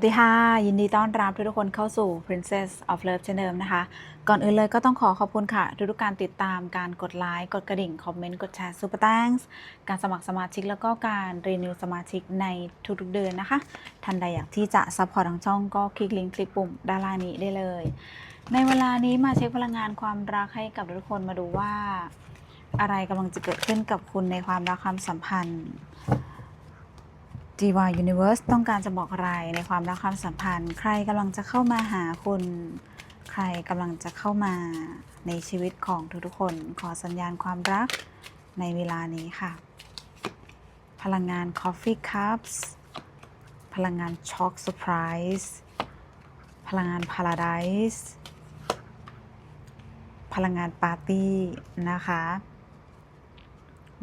วัสดีค่ะ ยินดีต้อนรับทุกคนเข้าสู่ Princess of Love เช่นเดิมนะคะ ก่อนอื่นเลยก็ต้องขอขอบคุณค่ะ ทุกการติดตามการกดไลค์ กดกระดิ่ง คอมเมนต์ กดแชร์ Super Thanks การสมัครสมาชิก แล้วก็การรีนิวสมาชิกในทุกๆเดือนนะคะ ท่านใดอยากที่จะซัพพอร์ตทางช่องก็คลิกลิงก์คลิกปุ่มด้านล่างนี้ได้เลย ในเวลานี้มาเช็คพลังงานความรักให้กับทุกคนมาดูว่า อะไรกำลังจะเกิดขึ้นกับคุณในความรักความสัมพันธ์ จีวา Universe ต้องการจะบอกอะไรในความรักความสัมพันธ์ ใครกำลังจะเข้ามาหาคุณ ใครกำลังจะเข้ามาในชีวิตของทุกๆคน ขอสัญญาณความรักในเวลานี้ค่ะ พลังงาน Coffee Cups พลังงาน Shock Surprise พลังงาน Paradise พลังงานปาร์ตี้นะคะ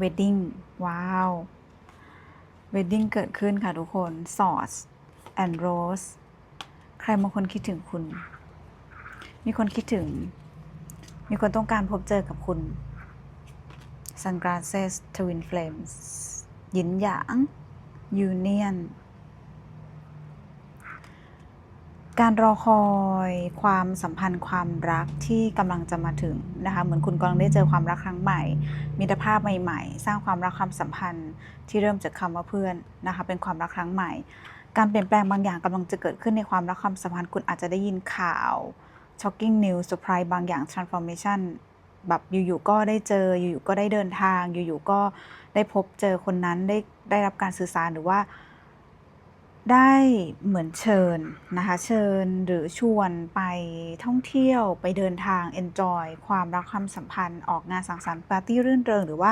Wedding ว้าวเวดดิ้งเกิดขึ้นค่ะทุกคน s a u c e and Rose ใครบางคนคิดถึงคุณ มีคนคิดถึง มีคนต้องการพบเจอกับคุณ Sunglasses Twin Flames หยินหยาง Union การรอคอยความสัมพันธ์ความรักที่กำลังจะมาถึงนะคะเหมือนคุณกำลังได้เจอความรักครั้งใหม่ มิตรภาพใหม่ ๆ สร้างความรักความสัมพันธ์ที่เริ่มจากคำว่าเพื่อนนะคะเป็นความรักครั้งใหม่ การเปลี่ยนแปลงบางอย่างกำลังจะเกิดขึ้นในความรักความสัมพันธ์คุณอาจจะได้ยินข่าว shocking news surprise บางอย่าง transformation แบบอยู่ๆก็ได้เจออยู่ๆก็ได้เดินทาง อยู่ๆก็ได้พบเจอคนนั้นได้ได้รับการสื่อสารหรือว่า ได้เหมือนเชิญนะคะเชิญหรือชวนไปท่องเที่ยวไปเดินทาง enjoy ความรักความสัมพันธ์ออกงานสังสรรค์ปาร์ตี้รื่นเริง หรือว่า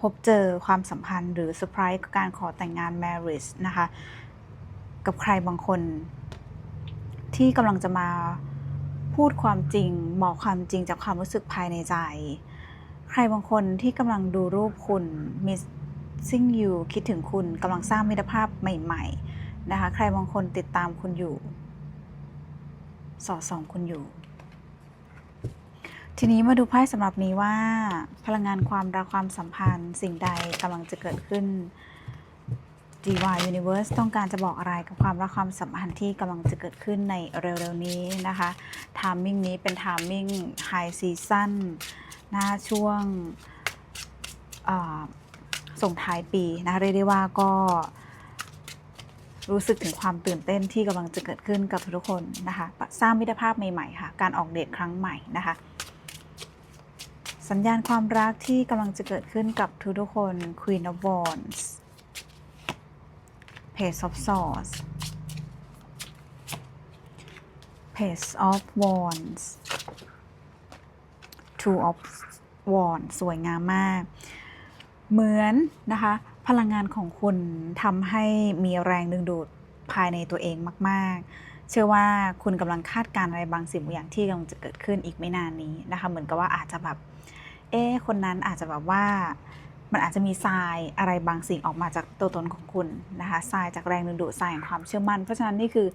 พบเจอความสัมพันธ์ หรือเซอร์ไพรส์การขอแต่งงาน marriage นะคะกับใครบางคน ที่กำลังจะมาพูดความจริงบอกความจริงจากความรู้สึกภายในใจ ใครบางคนที่กำลังดูรูปคุณ missing you คิดถึงคุณกำลังสร้างมิตรภาพใหม่ ๆ นะคะ ใครบางคนติดตามคุณอยู่ สอดส่องคุณอยู่ ทีนี้มาดูไพ่สำหรับนี้ว่า พลังงานความรักความสัมพันธ์ สิ่งใดกำลังจะเกิดขึ้น DY Universe ต้องการจะบอกอะไรกับความรักความสัมพันธ์ที่กำลังจะเกิดขึ้นในเร็วๆนี้นะคะทามมิ่งนี้เป็นทามมิ่งไฮซีซั่นหน้าช่วงส่งท้ายปีนะะเรียกได้ว่าก็ รู้สึกถึงความตื่นเต้นที่กำลังจะเกิดขึ้นกับทุกคนนะคะ สร้างมิตรภาพใหม่ๆค่ะ การออกเดทครั้งใหม่นะคะ สัญญาณความรักที่กำลังจะเกิดขึ้นกับทุกๆคน Queen of Wands Page of Swords Page of Wands Two of Wands สวยงามมาก เหมือนนะคะ พลังงานของคุณทำให้มีแรงดึงดูดภายในตัวเองมาก ๆ เชื่อว่าคุณกำลังคาดการณ์อะไรบางสิ่งบางอย่างที่กำลังจะเกิดขึ้นอีกไม่นานนี้นะคะ เหมือนกับว่าอาจจะแบบ เอ๊คนนั้นอาจจะแบบว่ามันอาจจะมีทรายอะไรบางสิ่งออกมาจากตัวตนของคุณนะคะทรายจากแรงดึงดูดทรายแห่งความเชื่อมั่น เพราะฉะนั้นนี่คือ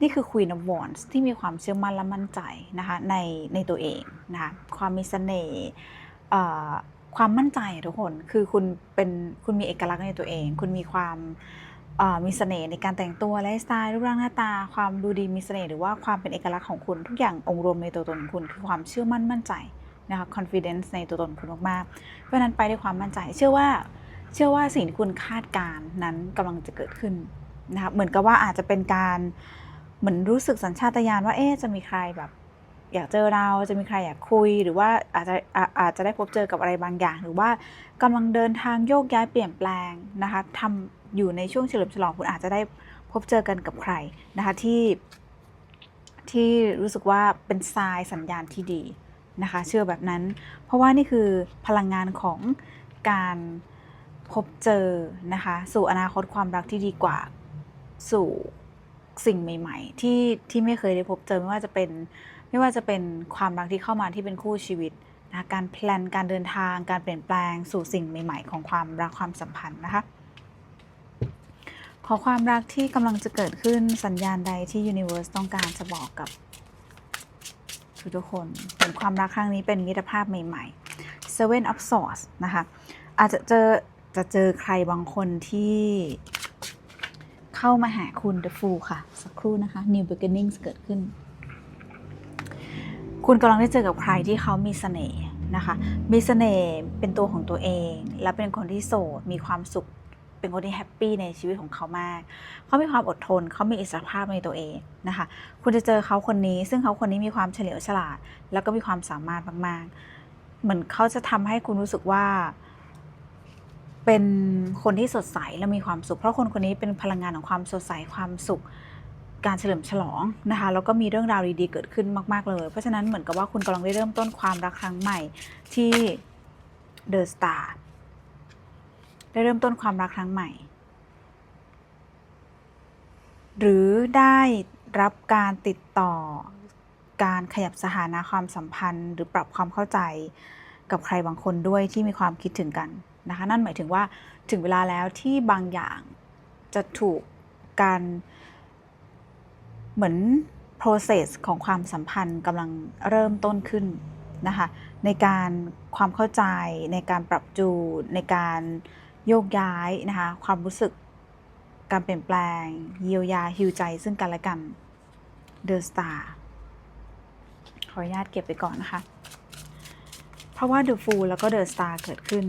นี่คือ Queen of Wands ที่มีความเชื่อมั่นและมั่นใจนะคะในในตัวเองนะคะความมีเสน่ห์ ความมั่นใจทุกคนคือคุณเป็นคุณมีเอกลักษณ์ในตัวเอง คุณมีความมีเสน่ห์ในการแต่งตัวไลฟ์สไตล์รูปร่างหน้าตา ความดูดีมีเสน่ห์หรือว่าความเป็นเอกลักษณ์ของคุณทุกอย่างองค์รวมในตัวตนของคุณ คือความเชื่อมั่นมั่นใจนะคะ confidence ในตัวตนคุณมากๆ เพราะนั้นไปด้วยความมั่นใจ เชื่อว่าเชื่อว่าสิ่งที่คุณคาดการณ์นั้นกำลังจะเกิดขึ้นนะคะเหมือนกับว่าอาจจะเป็นการเหมือนรู้สึกสัญชาตญาณว่าเอ๊จะมีใครแบบ อยากเจอเราจะมีใครอยากคุย หรือว่าอาจจะอาอาจจะได้พบเจอกับอะไรบางอย่าง หรือว่ากำลังเดินทางโยกย้ายเปลี่ยนแปลงนะคะทำอยู่ในช่วงเฉลิมฉลองคุณอาจจะได้พบเจอกันกับใครนะคะที่ที่รู้สึกว่าเป็นทรายสัญญาณที่ดีนะคะ เชื่อแบบนั้น เพราะว่านี่คือพลังงานของการพบเจอนะคะ สู่อนาคตความรักที่ดีกว่าสู่สิ่งใหม่ ๆ ที่ที่ไม่เคยได้พบเจอไม่ว่าจะเป็น ไม่ว่าจะเป็นความรักที่เข้ามาที่เป็นคู่ชีวิตนะการแพลนการเดินทางการเปลี่ยนแปลงสู่สิ่งใหม่ ๆ ของความรักความสัมพันธ์นะคะขอความรักที่กำลังจะเกิดขึ้นสัญญาณใดที่ Universe ต้องการจะบอกกับทุกคนเหมือนความรักครั้งนี้เป็นมิตรภาพใหม่ๆ Seven of Swords นะคะ อาจจะเจอจะเจอใครบางคนที่เขเข้ามาหาคุณ The Fool ค่ะ สักครู่นะคะ New Beginnings เกิดขึ้น คุณกำลังได้เจอกับใครที่เขามีเสน่ห์นะคะ มีเสน่ห์เป็นตัวของตัวเอง และเป็นคนที่โสด มีความสุข เป็นคนที่แฮปปี้ในชีวิตของเขามาก เขามีความอดทน เขามีอิสรภาพในตัวเองนะคะ คุณจะเจอเขาคนนี้ ซึ่งเขาคนนี้มีความเฉลียวฉลาด แล้วก็มีความสามารถมากๆ เหมือนเขาจะทำให้คุณรู้สึกว่า เป็นคนที่สดใสและมีความสุข เพราะคนคนนี้เป็นพลังงานของความสดใส ความสุข การเฉลิมฉลองนะคะแล้วก็มีเรื่องราวดีๆเกิดขึ้นมาก ๆ เลย เพราะฉะนั้นเหมือนกับว่าคุณกำลังได้เริ่มต้นความรักครั้งใหม่ที่เดอะสตาร์ได้เริ่มต้นความรักครั้งใหม่ หรือได้รับการติดต่อการขยับสถานะความสัมพันธ์ หรือปรับความเข้าใจกับใครบางคนด้วยที่มีความคิดถึงกันนะคะ นั่นหมายถึงว่าถึงเวลาแล้วที่บางอย่างจะถูกการ เหมือน process ของความสัมพันธ์กำลังเริ่มต้นขึ้นนะคะในการความเข้าใจในการปรับจูนในการโยกย้ายนะคะความรู้สึกการเปลี่ยนแปลง เยียวยาฮิวใจซึ่งกันและกัน The Star ขออนุญาตเก็บไปก่อนนะคะ เพราะว่า The Fool แล้วก็ The Star เกิดขึ้น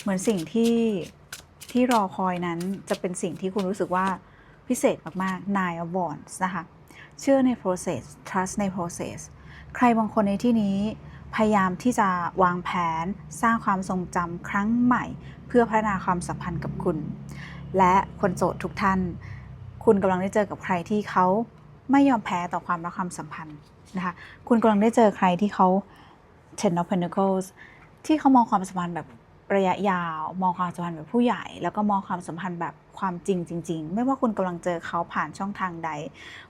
เหมือนสิ่งที่ที่รอคอยนั้นจะเป็นสิ่งที่คุณรู้สึกว่า พิเศษมากๆ Nine of Wands นะคะ เชื่อใน process trust ใน process ใครบางคนในที่นี้พยายามที่จะวางแผนสร้างความทรงจำครั้งใหม่ เพื่อพัฒนาความสัมพันธ์กับคุณ และคนโสดทุกท่าน คุณกำลังได้เจอกับใครที่เขาไม่ยอมแพ้ต่อความรักความสัมพันธ์นะคะคุณกำลังได้เจอใครที่เขา Ten of Pentacles ที่เขามองความสัมพันธ์แบบ ระยะยาว มองความสัมพันธ์แบบผู้ใหญ่ แล้วก็มองความสัมพันธ์แบบความจริงจริง ๆ ไม่ว่าคุณกำลังเจอเขาผ่านช่องทางใด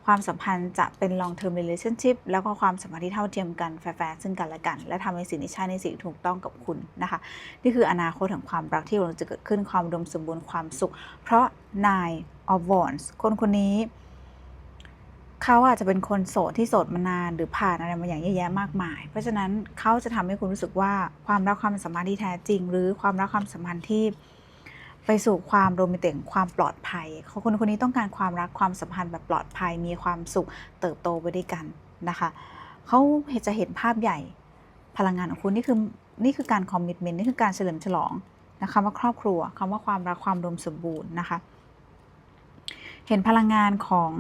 ความสัมพันธ์จะเป็น long term relationship แล้วก็ความสัมพันธ์ที่เท่าเทียมกันแฟร์ๆซึ่งกันและกัน และทำในสิ่งที่ใช่ในสิ่งที่ถูกต้องกับคุณนะคะ นี่คืออนาคตของความรักที่กำลังจะเกิดขึ้นความอุดมสมบูรณ์ความสุข เพราะ Nine of Wands คนคนนี้ เขาอาจจะเป็นคนโสดที่โสดมานานหรือผ่านอะไรมาอย่างเยอะแยะมากมาย เพราะฉะนั้นเขาจะทำให้คุณรู้สึกว่าความรักความสัมพันธ์ที่แท้จริง หรือความรักความสัมพันธ์ที่ไปสู่ความโรแมนติกความปลอดภัยเขาคนคนนี้ต้องการความรักความสัมพันธ์แบบปลอดภัย มีความสุขเติบโตไปด้วยกันนะคะเขาจะเห็นภาพใหญ่พลังงานของคุณนี่คือนี่คือการคอมมิชเมนต์นี่คือการเฉลิมฉลองนะคะว่าครอบครัวคำว่าความรักความรวมสมบูรณ์นะคะ เห็นพลังงานของ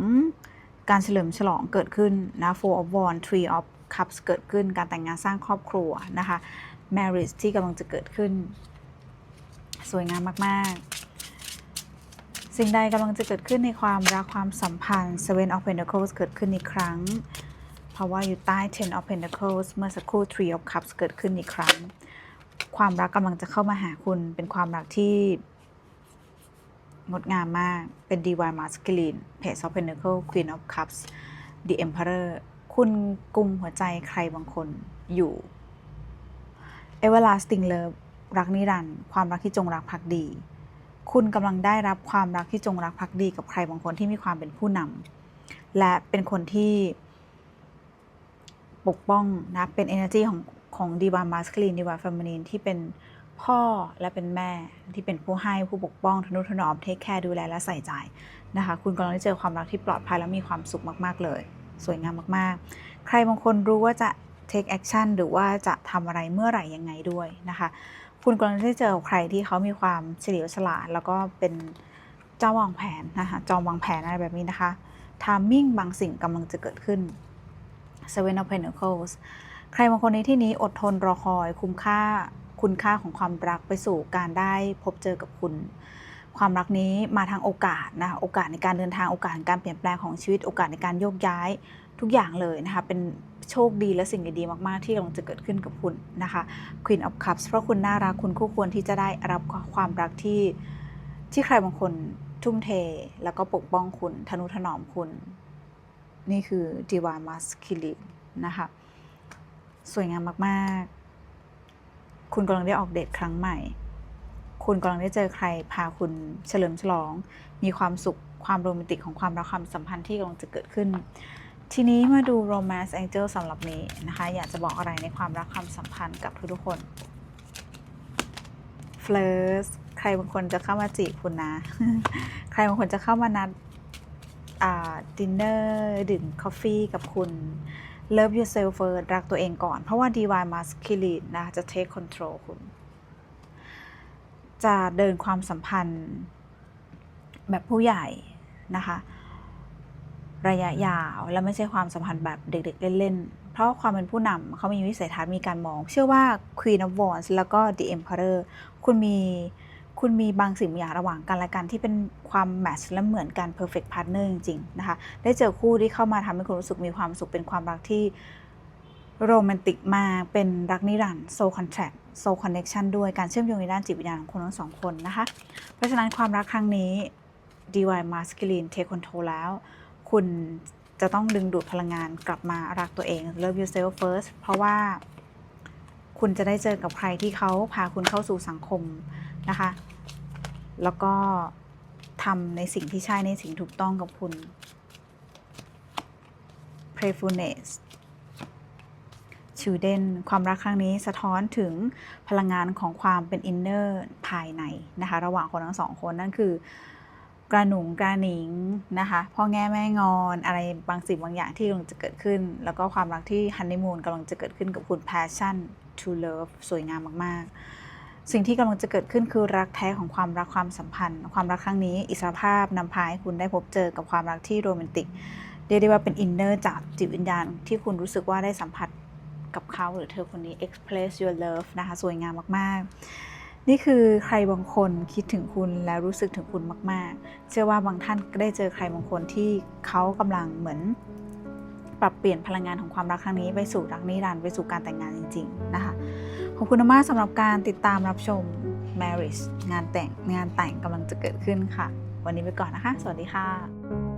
การเฉลิมฉลองเกิดขึ้นนะ Four of Wands Three of Cups เกิดขึ้น การแต่งงานสร้างครอบครัวนะคะ Marriage ที่กำลังจะเกิดขึ้น สวยงามมาก ๆ สิ่งใดกำลังจะเกิดขึ้นในความรักความสัมพันธ์ Seven of Pentacles เกิดขึ้นอีกครั้ง เพราะว่าอยู่ใต้ Ten of Pentacles เมื่อสักครู่ Three of Cups เกิดขึ้นอีกครั้ง ความรักกำลังจะเข้ามาหาคุณเป็นความรักที่ งดงามมาก เป็น DIY Masculine Page of Pentacles Queen of Cups The Emperor คุณกุมหัวใจใครบางคนอยู่ Everlasting Love รักนิรันดร์ความรักที่จงรักภักดี คุณกำลังได้รับความรักที่จงรักภักดีกับใครบางคนที่มีความเป็นผู้นำและเป็นคนที่ปกป้องนะ เป็น energy ของของ Divine Masculine Divine Feminine ที่เป็น พ่อและเป็นแม่ที่เป็นผู้ให้ผู้ปกป้องทนุถนอมเทคแคร์ดูแลและใส่ใจนะคะ คุณกำลังได้เจอความรักที่ปลอดภัยและมีความสุขมากๆเลย สวยงามมากๆ ใครบางคนรู้ว่าจะ take action หรือว่าจะทำอะไรเมื่อไหร่ยังไงด้วยนะคะ คุณกำลังได้เจอใครที่เขามีความเฉลียวฉลาด แล้วก็เป็นเจ้าวางแผนนะคะจอมวางแผนอะไรแบบนี้นะคะ timing บางสิ่งกำลังจะเกิดขึ้น Seven of Pentacles ใครบางคนในที่นี้อดทนรอคอยคุ้มค่า คุณค่าของความรักไปสู่การได้พบเจอกับคุณ ความรักนี้มาทางโอกาสนะโอกาสในการเดินทางโอกาสในการเปลี่ยนแปลงของชีวิตโอกาสในการโยกย้ายทุกอย่างเลยนะคะเป็นโชคดีและสิ่งดีๆมาก ๆ ที่กำลังจะเกิดขึ้นกับคุณนะคะ Queen of Cups เพราะคุณน่ารักคุณคู่ควรที่จะได้รับความรักที่ที่ใครบางคนทุ่มเท แล้วก็ปกป้องคุณทนุถนอมคุณ นี่คือ Divine Masculine นะคะ สวยงามมาก ๆ คุณกำลังได้ออกเดทครั้งใหม่ คุณกำลังได้เจอใครพาคุณเฉลิมฉลอง มีความสุขความโรแมนติกของความรักความสัมพันธ์ที่กำลังจะเกิดขึ้น ทีนี้มาดู Romance Angel สำหรับนี้นะคะ อยากจะบอกอะไรในความรักความสัมพันธ์กับทุกๆคน f l i r t ใครรบางคนจะเข้ามาจีบคุณนะ ใครบางคนจะเข้ามานัดดินเนอร์ดื่มกาแฟกับคุณ Love yourself first รักตัวเองก่อน เพราะว่า divine masculine นะคะจะ take control คุณ จะเดินความสัมพันธ์ แบบผู้ใหญ่นะคะ ระยะยาวและไม่ใช่ความสัมพันธ์แบบเด็ก ๆ เล่น ๆ เพราะความเป็นผู้นำเขามีวิสัยทัศน์มีการมอง เชื่อว่า Queen of Wands แล้วก็ The Emperor คุณมี คุณมีบางสิ่งบางอย่างระหว่างกันและกันที่เป็นความแมชและเหมือนกัน perfect partner จริงๆนะคะได้เจอคู่ที่เข้ามาทำให้คุณรู้สึกมีความสุขเป็นความรักที่โรแมนติกมากเป็นรักนิรันดร์ soul contract soul connection ด้วยการเชื่อมโยงในด้านจิตวิญญาณของคนทั้งสองคนนะคะ เพราะฉะนั้นความรักครั้งนี้ divine masculine take control แล้ว คุณจะต้องดึงดูดพลังงานกลับมารักตัวเอง love yourself first เพราะว่า คุณจะได้เจอกับใครที่เขาพาคุณเข้าสู่สังคม นะคะ แล้วก็ทำในสิ่งที่ใช่ในสิ่งถูกต้องกับคุณ playfulness children ความรักครั้งนี้สะท้อนถึงพลังงานของความเป็น inner ภายในนะคะ ระหว่างคนทั้งสองคนนั่นคือกระหนุงกระหนิงนะคะพ่อแง่แม่งอนอะไรบางสิ่งบางอย่างที่กำลังจะเกิดขึ้น แล้วก็ความรักที่ฮันนีมูนกำลังจะเกิดขึ้นกับคุณ passion to love สวยงามมาก ๆ สิ่งที่กำลังจะเกิดขึ้นคือรักแท้ของความรักความสัมพันธ์ ความรักครั้งนี้อิสรภาพนำพาให้คุณได้พบเจอกับความรักที่โรแมนติกเรียกได้ว่าเป็นอินเนอร์จากจิตวิญญาณที่คุณรู้สึกว่าได้สัมผัสกับเขาหรือเธอคนนี้ express your love นะคะสวยงามมาก ๆ นี่คือใครบางคนคิดถึงคุณแล้วรู้สึกถึงคุณมาก ๆ เชื่อว่าบางท่านได้เจอใครบางคนที่เขากำลังเหมือนปรับเปลี่ยนพลังงานของความรักครั้งนี้ไปสู่รักนิรันดร์ไปสู่การแต่งงานจริง ๆ นะคะ ขอบคุณมากสำหรับการติดตามรับชม marriage งานแต่งงานแต่งกำลังจะเกิดขึ้นค่ะ วันนี้ไปก่อนนะคะ สวัสดีค่ะ